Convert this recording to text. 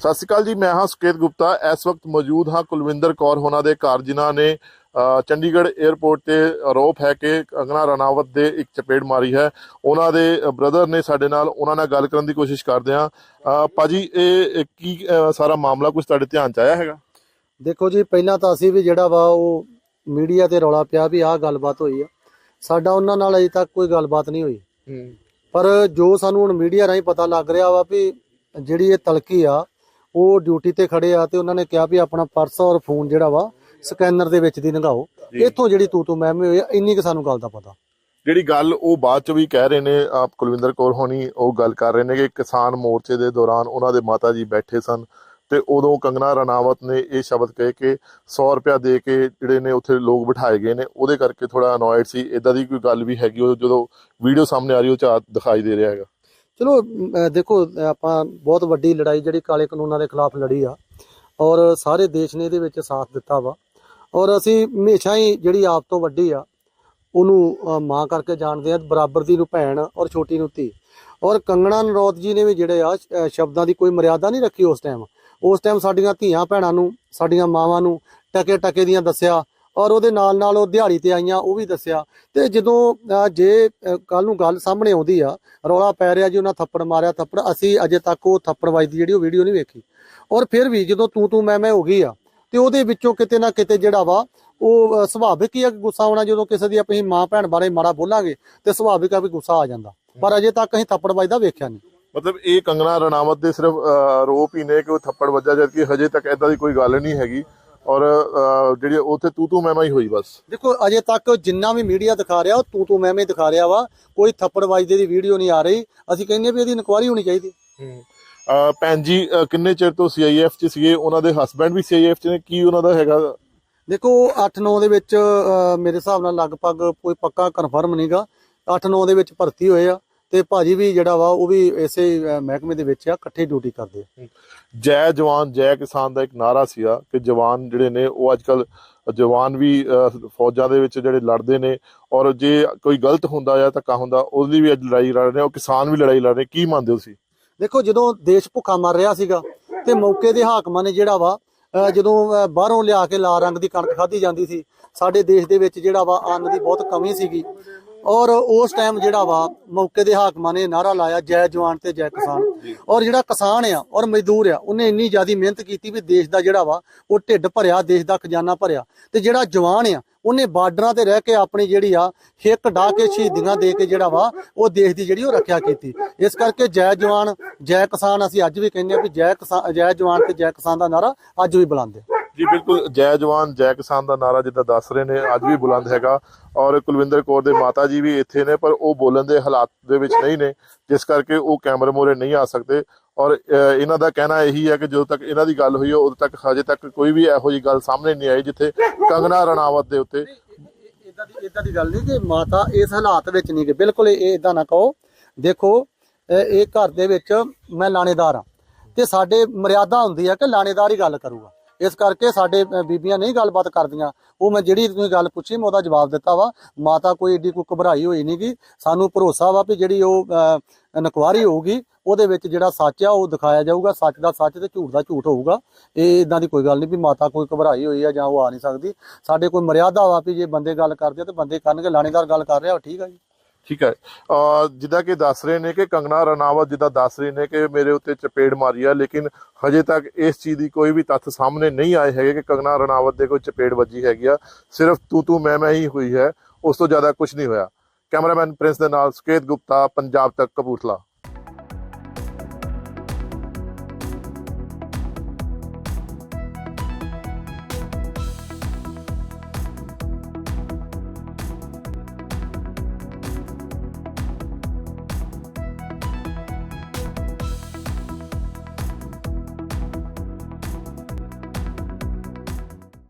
ਸਤਿ ਸ਼੍ਰੀ ਅਕਾਲ ਜੀ ਮੈਂ ਹਾਂ ਸੁਕੇਤ ਗੁਪਤਾ। ਇਸ ਵਕਤ ਮੌਜੂਦ ਹਾਂ ਕੁਲਵਿੰਦਰ ਕੌਰ ਹੋਣਾ ਦੇ ਘਰ ਜਿਨ੍ਹਾਂ ਨੇ ਚੰਡੀਗੜ੍ਹ 에ਅਰਪੋਰਟ ਤੇ ਆਰੋਪ ਹੈ ਕਿ ਕੰਗਨਾ ਰਣਾਵਤ ਦੇ ਇੱਕ ਚਪੇੜ ਮਾਰੀ ਹੈ। ਉਹਨਾਂ ਦੇ ਬ੍ਰਦਰ ਨੇ ਸਾਡੇ ਨਾਲ ਉਹਨਾਂ ਨਾਲ ਗੱਲ ਕਰਨ ਦੀ ਕੋਸ਼ਿਸ਼ ਕਰਦੇ ਹਾਂ। ਅ, ਭਾਜੀ ਇਹ ਕੀ ਸਾਰਾ ਮਾਮਲਾ ਕੁਝ ਤੁਹਾਡੇ ਧਿਆਨ ਚ ਆਇਆ ਹੈਗਾ? ਦੇਖੋ ਜੀ ਪਹਿਲਾਂ ਤਾਂ ਅਸੀਂ ਵੀ ਜਿਹੜਾ ਵਾ ਉਹ ਮੀਡੀਆ ਤੇ ਰੌਲਾ ਪਿਆ ਵੀ ਆਹ ਗੱਲਬਾਤ ਹੋਈ ਆ। ਸਾਡਾ ਉਹਨਾਂ ਨਾਲ ਅਜੇ ਤੱਕ ਕੋਈ ਗੱਲਬਾਤ ਨਹੀਂ ਹੋਈ। ਪਰ ਜੋ ਸਾਨੂੰ ਹੁਣ ਮੀਡੀਆ ਰਾਹੀਂ ਪਤਾ ਲੱਗ ਰਿਹਾ ਵਾ ਵੀ ਜਿਹੜੀ ਇਹ ਤਲਕੀ ਆ ਉਹ ਡਿਊਟੀ ਤੇ ਖੜੇ ਆ ਤੇ ਉਹਨਾਂ ਨੇ ਕਿਹਾ ਵੀ ਆਪਣਾ ਪਰਸ ਔਰ ਫੋਨ ਜਿਹੜਾ ਵਾ ਸਕੈਨਰ ਦੇ ਵਿੱਚ ਦੀ ਲੰਘਾਓ ਜੀ। ਇੱਥੋਂ ਜਿਹੜੀ ਤੂੰ ਤੂੰ ਮੈਂ ਮੈਂ ਹੋਈ ਆ ਇੰਨੀ ਕਿ ਸਾਨੂੰ ਗੱਲ ਦਾ ਪਤਾ। ਜਿਹੜੀ ਗੱਲ ਉਹ ਬਾਅਦ ਚ ਵੀ ਕਹਿ ਰਹੇ ਨੇ ਆਪ ਕੁਲਵਿੰਦਰ ਕੌਰ ਹੋਣੀ ਉਹ ਗੱਲ ਕਰ ਰਹੇ ਨੇ ਕਿ ਕਿਸਾਨ ਮੋਰਚੇ ਦੇ ਦੌਰਾਨ ਉਹਨਾਂ ਦੇ ਮਾਤਾ ਜੀ ਬੈਠੇ ਸਨ। ਤੇ ਉਦੋਂ ਕੰਗਨਾ ਰਣਾਵਤ ਨੇ ਇਹ ਸ਼ਬਦ ਕਹੇ ਕਿ 100 ਰੁਪਇਆ ਦੇ ਕੇ ਜਿਹੜੇ ਨੇ ਉੱਥੇ ਲੋਕ ਬਿਠਾਏ ਗਏ ਨੇ, ਉਹਦੇ ਕਰਕੇ ਥੋੜਾ ਅਨੋਇਡ ਸੀ। ਇਦਾਂ ਦੀ ਕੋਈ ਗੱਲ ਵੀ ਹੈਗੀ, ਉਹ ਜਦੋਂ ਵੀਡੀਓ ਸਾਹਮਣੇ ਆ ਰਹੀ, ਉਹ ਚ ਦਿਖਾਈ ਦੇ ਰਿਹਾ ਹੈਗਾ। ਚਲੋ ਦੇਖੋ, ਆਪਾਂ ਬਹੁਤ ਵੱਡੀ ਲੜਾਈ ਜਿਹੜੀ ਕਾਲੇ ਕਾਨੂੰਨਾਂ ਦੇ ਖਿਲਾਫ ਲੜੀ ਆ, ਔਰ ਸਾਰੇ ਦੇਸ਼ ਨੇ ਇਹਦੇ ਵਿੱਚ ਸਾਥ ਦਿੱਤਾ ਵਾ। ਔਰ ਅਸੀਂ ਹਮੇਸ਼ਾ ਹੀ ਜਿਹੜੀ ਆਪ ਤੋਂ ਵੱਡੀ ਆ, ਉਹਨੂੰ ਮਾਂ ਕਰਕੇ ਜਾਣਦੇ ਆ, ਬਰਾਬਰ ਦੀ ਨੂੰ ਭੈਣ ਔਰ ਛੋਟੀ ਨੂੰ ਧੀ। ਔਰ ਕੰਗਣਾ ਨਰੋਤ ਜੀ ਨੇ ਵੀ ਜਿਹੜੇ ਆ ਸ਼ਬਦਾਂ ਦੀ ਕੋਈ ਮਰਿਆਦਾ ਨਹੀਂ ਰੱਖੀ ਉਸ ਟਾਈਮ ਉਸ ਟਾਈਮ ਸਾਡੀਆਂ ਧੀਆਂ ਭੈਣਾਂ ਨੂੰ, ਸਾਡੀਆਂ ਮਾਵਾਂ ਨੂੰ ਟਕੇ ਟਕੇ ਦੀਆਂ ਦੱਸਿਆ ਔਰ ਉਹਦੇ ਨਾਲ ਨਾਲ ਉਹ ਦਿਹਾੜੀ ਤੇ ਆਈਆਂ, ਉਹ ਵੀ ਦੱਸਿਆ। ਤੇ ਜਦੋਂ ਜੇ ਕੱਲ ਨੂੰ ਗੱਲ ਸਾਹਮਣੇ ਆਉਂਦੀ ਆ, ਰੌਲਾ ਪੈ ਰਿਹਾ ਜੀ, ਉਹਨਾਂ ਥੱਪੜ ਮਾਰਿਆ, ਥੱਪੜ, ਅਸੀਂ ਅਜੇ ਤੱਕ ਉਹ ਥੱਪੜ ਵੱਜਦੀ ਜਿਹੜੀ ਉਹ ਵੀਡੀਓ ਨਹੀਂ ਵੇਖੀ। ਔਰ ਫਿਰ ਵੀ ਜਦੋਂ ਤੂੰ ਤੂੰ ਮੈਂ ਮੈਂ ਹੋ ਗਈ ਆ, ਤੇ ਉਹਦੇ ਵਿੱਚੋਂ ਕਿਤੇ ਨਾ ਕਿਤੇ ਜਿਹੜਾ ਵਾ, ਉਹ ਸੁਭਾਵਿਕ ਹੀ ਆ ਕਿ ਗੁੱਸਾ ਆਉਣਾ ਜਦੋਂ ਕਿਸੇ ਦੀ ਆਪਣੀ ਮਾਂ ਭੈਣ ਬਾਰੇ ਮਾੜਾ ਬੋਲਾਂਗੇ, ਤੇ ਸੁਭਾਵਿਕ ਆ ਵੀ ਗੁੱਸਾ ਆ ਜਾਂਦਾ। ਪਰ ਅਜੇ ਤੱਕ ਅਸੀਂ ਥੱਪੜ ਵੱਜਦਾ ਵੇਖਿਆ ਨਹੀਂ। ਮਤਲਬ ਇਹ ਕੰਗਨਾ ਰਣਾਵਤ ਦੇ ਸਿਰਫ ਆਰੋਪ ਹੀ ਨੇ ਕਿ ਉਹ ਥੱਪੜ ਵੱਜਾ ਜਦਕਿ ਹਜੇ ਤੱਕ ਐਦਾਂ ਦੀ ਕੋਈ ਗੱਲ ਨਹੀਂ ਹੈਗੀ। ਔਰ ਜਿਹੜੀ ਉੱਥੇ ਤੂ ਤੂ ਮੈਂ ਮੈਂ ਹੀ ਹੋਈ ਬਸ। ਦੇਖੋ ਅਜੇ ਤੱਕ ਜਿੰਨਾ ਵੀ ਮੀਡੀਆ ਦਿਖਾ ਰਿਹਾ ਉਹ ਤੂੰ ਤੂੰ ਮੈਂ ਮੈਂ ਦਿਖਾ ਰਿਹਾ ਵਾ। ਕੋਈ ਥੱਪੜ ਵੱਜਦੇ ਦੀ ਵੀਡੀਓ ਨਹੀਂ ਆ ਰਹੀ। ਅਸੀਂ ਕਹਿੰਦੇ ਵੀ ਇਹਦੀ ਇਨਕੁਆਇਰੀ ਹੋਣੀ ਚਾਹੀਦੀ। ਭੈਣ ਜੀ ਕਿੰਨੇ ਚਿਰ ਤੋਂ ਸੀਆਈਐਫ ਚ ਸੀਗੇ? ਉਹਨਾਂ ਦੇ ਹਸਬੰਡ ਵੀ ਸੀਆਈਐਫ ਚ ਨੇ? ਕੀ ਉਹਨਾਂ ਦਾ ਹੈਗਾ? ਦੇਖੋ 8-9 ਦੇ ਵਿੱਚ ਮੇਰੇ ਹਿਸਾਬ ਨਾਲ ਲਗਭਗ ਕੋਈ ਪੱਕਾ ਕਨਫਰਮ ਨਹੀਂਗਾ 8-9 ਦੇ ਵਿੱਚ ਭਰਤੀ ਹੋਏ ਆ। ਤੇ ਭਾਜੀ ਵੀ ਜਿਹੜਾ ਵਾ ਉਹ ਵੀ ਇਸੇ ਮਹਿਕਮੇ ਦੇ ਵਿੱਚ ਆ ਇਕੱਠੇ ਡਿਊਟੀ ਕਰਦੇ ਆ। ਜੈ ਜਵਾਨ ਜੈ ਕਿਸਾਨ ਦਾ ਇੱਕ ਨਾਰਾ ਸੀਗਾ ਕਿ ਜਵਾਨ ਜਿਹੜੇ ਨੇ ਉਹ ਅੱਜਕੱਲ ਜਵਾਨ ਵੀ ਫੌਜਾਂ ਦੇ ਵਿੱਚ ਜਿਹੜੇ ਲੜਦੇ ਨੇ ਔਰ ਜੇ ਕੋਈ ਗਲਤ ਹੁੰਦਾ ਜਾਂ ਧੱਕਾ ਹੁੰਦਾ ਉਹਦੀ ਵੀ ਅੱਜ ਲੜਾਈ ਲੜ ਰਹੇ ਨੇ ਉਹ ਕਿਸਾਨ ਵੀ ਲੜਾਈ ਲੜ ਰਹੇ ਕੀ ਮੰਨਦੇ ਹੋ ਤੁਸੀਂ? ਦੇਖੋ ਜਦੋਂ ਦੇਸ਼ ਭੁੱਖਾ ਮਰ ਰਿਹਾ ਸੀਗਾ ਤੇ ਮੌਕੇ ਦੇ ਹਾਕਮਾਂ ਨੇ ਜਿਹੜਾ ਵਾ ਜਦੋਂ ਬਾਹਰੋਂ ਲਿਆ ਕੇ ਲਾਲ ਰੰਗ ਦੀ ਕਣਕ ਖਾਧੀ ਜਾਂਦੀ ਸੀ ਸਾਡੇ ਦੇਸ਼ ਦੇ ਵਿੱਚ ਜਿਹੜਾ ਵਾ ਅੰਨ ਦੀ ਬਹੁਤ ਕਮੀ ਸੀਗੀ। ਔਰ ਉਸ ਟਾਈਮ ਜਿਹੜਾ ਵਾ ਮੌਕੇ ਦੇ ਹਾਕਮਾਂ ਨੇ ਨਾਰਾ ਲਾਇਆ ਜੈ ਜਵਾਨ ਤੇ ਜੈ ਕਿਸਾਨ। ਔਰ ਜਿਹੜਾ ਕਿਸਾਨ ਆ ਔਰ ਮਜ਼ਦੂਰ ਆ ਉਹਨੇ ਇੰਨੀ ਜ਼ਿਆਦੀ ਮਿਹਨਤ ਕੀਤੀ ਵੀ ਦੇਸ਼ ਦਾ ਜਿਹੜਾ ਵਾ ਉਹ ਢਿੱਡ ਭਰਿਆ ਦੇਸ਼ ਦਾ ਖਜ਼ਾਨਾ ਭਰਿਆ। ਤੇ ਜਿਹੜਾ ਜਵਾਨ ਆ ਉਹਨੇ ਬਾਰਡਰਾਂ ਤੇ ਰਹਿ ਕੇ ਆਪਣੀ ਜਿਹੜੀ ਆ ਹਿੱਕ ਢਾ ਕੇ ਸ਼ਹੀਦੀਆਂ ਦੇ ਕੇ ਜਿਹੜਾ ਵਾ ਉਹ ਦੇਸ਼ ਦੀ ਜਿਹੜੀ ਉਹ ਰੱਖਿਆ ਕੀਤੀ। ਇਸ ਕਰਕੇ ਜੈ ਜਵਾਨ ਜੈ ਕਿਸਾਨ ਅਸੀਂ ਅੱਜ ਵੀ ਕਹਿੰਦੇ ਆ ਵੀ ਜੈ ਕਿਸਾਨ ਜੈ ਜਵਾਨ ਤੇ ਜੈ ਕਿਸਾਨ ਦਾ ਨਾਰਾ ਅੱਜ ਵੀ ਬੁਲੰਦ ਹੈ ਜੀ, ਬਿਲਕੁਲ, ਜੈ ਜਵਾਨ, ਜੈ ਕਿਸਾਨ ਦਾ ਨਾਰਾ ਜਿੱਦਾਂ ਦੱਸ ਰਹੇ ਨੇ, ਅੱਜ ਵੀ ਬੁਲੰਦ ਹੈਗਾ। ਔਰ ਕੁਲਵਿੰਦਰ ਕੌਰ ਦੇ ਮਾਤਾ ਜੀ ਵੀ ਇੱਥੇ ਨੇ, ਪਰ ਉਹ ਬੋਲਣ ਦੇ ਹਾਲਾਤ ਦੇ ਵਿੱਚ ਨਹੀਂ ਨੇ, ਜਿਸ ਕਰਕੇ ਉਹ ਕੈਮਰੇ ਮੋਰੇ ਨਹੀਂ ਆ ਸਕਦੇ। ਔਰ ਇਹਨਾਂ ਦਾ ਕਹਿਣਾ ਇਹੀ ਹੈ ਕਿ ਜਦੋਂ ਤੱਕ ਇਹਨਾਂ ਦੀ ਗੱਲ ਹੋਈ ਹੈ, ਉਦੋਂ ਤੱਕ ਹਜੇ ਤੱਕ ਕੋਈ ਵੀ ਇਹੋ ਜਿਹੀ ਗੱਲ ਸਾਹਮਣੇ ਨਹੀਂ ਆਈ, ਜਿੱਥੇ ਕੰਗਨਾ ਰਣਾਵਤ ਦੇ ਉੱਤੇ ਇਦਾਂ ਦੀ ਇਦਾਂ ਦੀ ਗੱਲ ਨਹੀਂ ਕਿ ਮਾਤਾ ਇਸ ਹਾਲਾਤ ਵਿੱਚ ਨਹੀਂ ਕਿ, ਬਿਲਕੁਲ ਇਹ ਇਦਾਂ ਨਾ ਕਹੋ। ਦੇਖੋ, ਇਹ ਇਹ ਘਰ ਦੇ ਵਿੱਚ ਮੈਂ ਲਾਣੇਦਾਰ ਆ ਤੇ ਸਾਡੇ ਮਰਿਆਦਾ ਹੁੰਦੀ ਆ ਕਿ ਲਾਣੇਦਾਰ ਹੀ ਗੱਲ ਕਰੂਗਾ। ਇਸ ਕਰਕੇ ਸਾਡੇ ਬੀਬੀਆਂ ਨਹੀਂ ਗੱਲਬਾਤ ਕਰਦੀਆਂ। ਉਹ ਮੈਂ ਜਿਹੜੀ ਤੁਸੀਂ ਗੱਲ ਪੁੱਛੀ, ਮੈਂ ਉਹਦਾ ਜਵਾਬ ਦਿੱਤਾ ਵਾ। ਮਾਤਾ ਕੋਈ ਏਡੀ ਕੋਈ ਘਬਰਾਈ ਹੋਈ ਨਹੀਂਗੀ ਸਾਨੂੰ ਭਰੋਸਾ ਵਾ ਵੀ ਜਿਹੜੀ ਉਹ ਨਕਵਾਰੀ ਹੋਊਗੀ, ਉਹਦੇ ਵਿੱਚ ਜਿਹੜਾ ਸੱਚ ਆ, ਉਹ ਦਿਖਾਇਆ ਜਾਊਗਾ। ਸੱਚ ਦਾ ਸੱਚ ਤੇ ਝੂਠ ਦਾ ਝੂਠ ਹੋਊਗਾ। ਇਹ ਇਦਾਂ ਦੀ ਕੋਈ ਗੱਲ ਨਹੀਂ ਵੀ ਮਾਤਾ ਕੋਈ ਘਬਰਾਈ ਹੋਈ ਆ ਜਾਂ ਉਹ ਆ ਨਹੀਂ ਸਕਦੀ। ਸਾਡੇ ਕੋਈ ਮਰਿਆਦਾ ਵਾ ਵੀ ਜੇ ਬੰਦੇ ਗੱਲ ਕਰਦੇ ਆ ਤੇ ਬੰਦੇ ਕਰਨਗੇ ਲਾਣੇਦਾਰ ਗੱਲ ਕਰ ਰਿਹਾ ਠੀਕ ਆ ਜੀ। ਠੀਕ ਹੈ। ਅ, ਜਿੱਦਾਂ ਕਿ ਦੱਸ ਰਹੇ ਨੇ ਕਿ ਕੰਗਨਾ ਰਣਾਵਤ ਜਿੱਦਾਂ ਦੱਸ ਰਹੇ ਨੇ ਕਿ ਮੇਰੇ ਉੱਤੇ ਚਪੇੜ ਮਾਰੀ ਆ ਲੇਕਿਨ ਹਜੇ ਤੱਕ ਇਸ ਚੀਜ਼ ਦੀ ਕੋਈ ਵੀ ਤੱਥ ਸਾਹਮਣੇ ਨਹੀਂ ਆਏ ਹੈਗੇ ਕਿ ਕੰਗਨਾ ਰਣਾਵਤ ਦੇ ਕੋਈ ਚਪੇੜ ਵੱਜੀ ਹੈਗੀ ਆ। ਸਿਰਫ ਤੂ ਤੂ ਮੈਂ ਮੈਂ ਹੀ ਹੋਈ ਹੈ ਉਸ ਤੋਂ ਜ਼ਿਆਦਾ ਕੁਝ ਨਹੀਂ ਹੋਇਆ। ਕੈਮਰਾਮੈਨ ਪ੍ਰਿੰਸ ਦੇ ਨਾਲ ਸੁਕੇਤ ਗੁਪਤਾ ਪੰਜਾਬ ਤੱਕ ਕਪੂਰਥਲਾ।